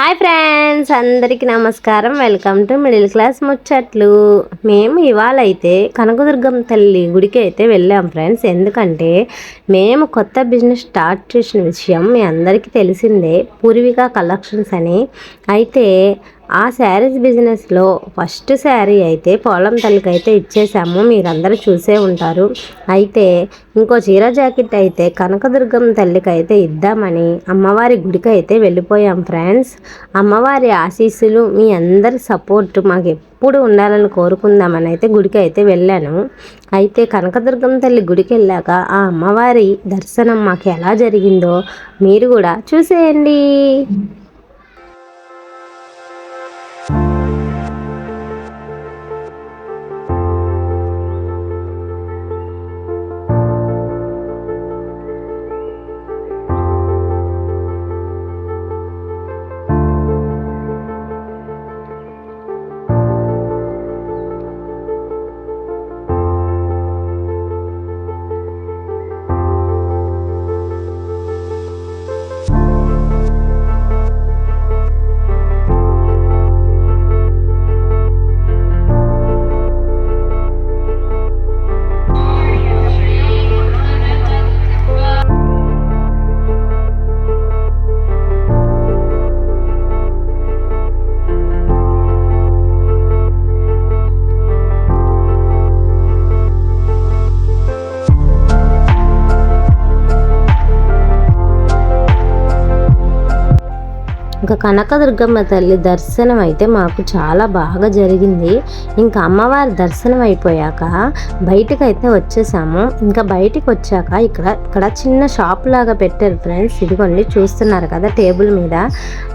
Hi friends అందరికీ నమస్కారం. Welcome to middle class ముచ్చట్లు. మేము ఇవాళ అయితే కనకదుర్గం తల్లి గుడికి అయితే వెళ్ళాం ఫ్రెండ్స్ ఎందుకంటే మేము కొత్త బిజినెస్ స్టార్ట్ చేసిన విషయం మీ అందరికీ తెలిసిందే. పూర్విక కలెక్షన్స్ అని. అయితే ఆ శారీస్ బిజినెస్లో ఫస్ట్ శారీ అయితే పోలం తల్లికి అయితే ఇచ్చేసాము. మీరందరూ చూసే ఉంటారు. అయితే ఇంకో చీర జాకెట్ అయితే కనకదుర్గం తల్లికి అయితే ఇద్దామని అమ్మవారి గుడికి అయితే వెళ్ళిపోయాం ఫ్రెండ్స్ అమ్మవారి ఆశీస్సులు మీ అందరి సపోర్ట్ మాకు ఎప్పుడు ఉండాలని కోరుకుందామని అయితే గుడికి అయితే వెళ్ళాను. అయితే కనకదుర్గం తల్లి గుడికి వెళ్ళాక ఆ అమ్మవారి దర్శనం మాకు ఎలా జరిగిందో మీరు కూడా చూసేయండి. ఇంకా కనకదుర్గమ్మ తల్లి దర్శనం అయితే మాకు చాలా బాగా జరిగింది. ఇంకా అమ్మవారి దర్శనం అయిపోయాక బయటకు అయితే వచ్చేసాము. ఇంకా బయటికి వచ్చాక ఇక్కడ ఇక్కడ చిన్న షాప్ లాగా పెట్టారు ఫ్రెండ్స్. ఇదిగోండి చూస్తున్నారు కదా టేబుల్ మీద.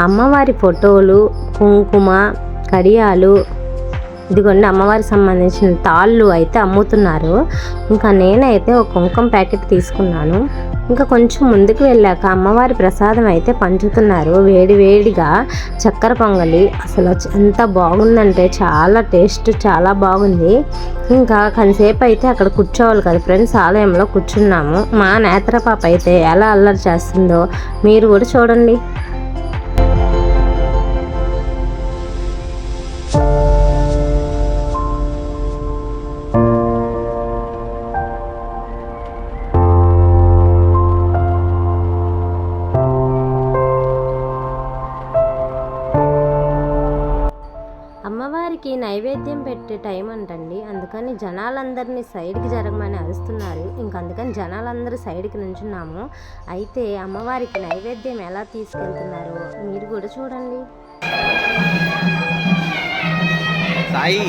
అమ్మవారి ఫోటోలు కుంకుమ కడియాలు ఇదిగోండి అమ్మవారికి సంబంధించిన తాళ్ళు అయితే అమ్ముతున్నారు. ఇంకా నేనైతే ఒక కుంకుమ ప్యాకెట్ తీసుకున్నాను. ఇంకా కొంచెం ముందుకు వెళ్ళాక అమ్మవారి ప్రసాదం అయితే పంచుతున్నారు. వేడి వేడిగా చక్కెర పొంగలి. అసలు ఎంత బాగుందంటే చాలా టేస్ట్ చాలా బాగుంది. ఇంకా కొంతసేపు అయితే అక్కడ కూర్చోవాలి కదా ఫ్రెండ్స్ ఆలయంలో కూర్చున్నాము. మా నేత్ర పాప అయితే ఎలా అల్లరి చేస్తుందో మీరు కూడా చూడండి. అమ్మవారికి నైవేద్యం పెట్టే టైం అంటండి. అందుకని జనాలందరినీ సైడ్కి జరగమని అరుస్తున్నారు. ఇంక అందుకని జనాలందరూ సైడ్కి నుంచున్నాము. అయితే అమ్మవారికి నైవేద్యం ఎలా తీసుకెళ్తున్నారో? మీరు కూడా చూడండి. సాయి!